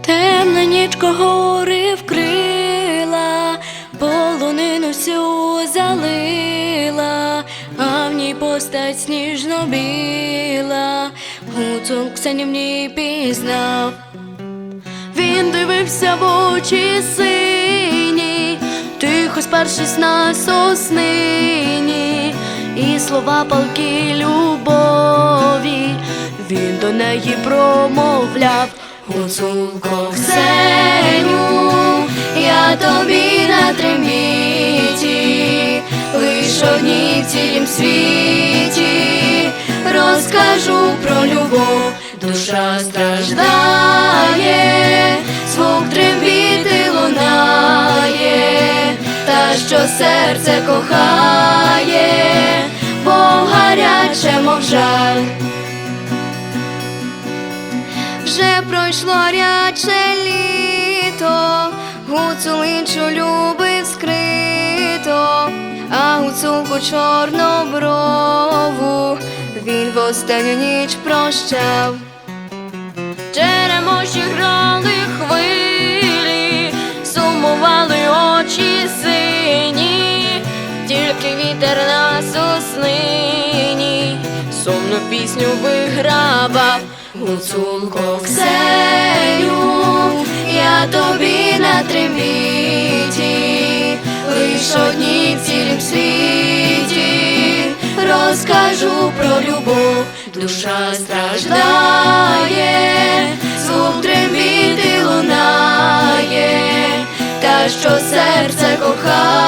Темна нічка гори вкрила, полонину всю залила, а в ній постать сніжно біла, гуцул Ксенів ній пізнав. Він дивився в очі сині, тихо спершись на соснині, і слова палки любові, він до неї промовляв. Гуцулко Ксеню, я тобі на трембіті, лиш одній в цілім світі, розкажу про любов, душа страждає, звук трембіти лунає, та що серце кохає, Вже пройшло ряче літо, гуцулинчу любив скрито, а гуцулку чорноброву він в останню ніч прощав. Черемоші грали хвилі, сумували очі сині, тільки вітер на соснині, сумну пісню вигравав. Гуцулко Ксеню, я тобі на трембіті, лиш одній в цілім світі, розкажу про любов, душа страждає, звук трембіти лунає, та що серце кохає,